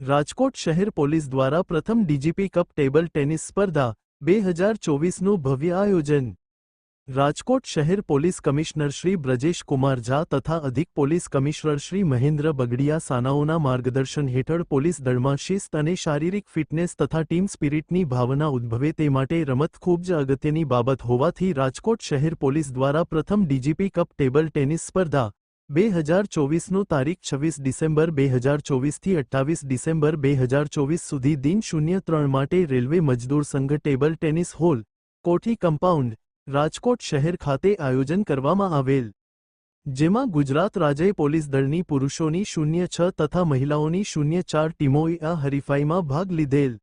રાજકોટ શહેર પોલીસ દ્વારા પ્રથમ ડીજીપી કપ ટેબલ ટેનિસ સ્પર્ધા બે હજાર ચોવીસનું ભવ્ય આયોજન. રાજકોટ શહેર પોલીસ કમિશનર શ્રી બ્રજેશ કુમાર ઝા તથા અધિક પોલીસ કમિશનર શ્રી મહેન્દ્ર બગડિયા સાનાઓના માર્ગદર્શન હેઠળ પોલીસ દળમાં શિસ્ત અને શારીરિક ફિટનેસ તથા ટીમ સ્પિરિટની ભાવના ઉદ્ભવે તે માટે રમત ખૂબ જ અગત્યની બાબત હોવાથી રાજકોટ શહેર પોલીસ દ્વારા પ્રથમ ડીજીપી કપ ટેબલ ટેનિસ સ્પર્ધા બે હજાર ચોવીસનું તારીખ છવ્વીસ ડિસેમ્બર, બે હજાર ચોવીસથી અઠ્ઠાવીસ ડિસેમ્બર, બે હજાર ચોવીસ સુધી દિન શૂન્ય ત્રણ માટે railway Mazdoor Sangh table tennis hall, Kothi compound, Rajkot શહેર ખાતે આયોજન કરવામાં આવેલ. જેમાં ગુજરાત રાજ્ય પોલીસ દળની પુરુષોની શૂન્ય છ તથા મહિલાઓની શૂન્ય ચાર ટીમોએ આ હરીફાઈમાં ભાગ લીધેલ.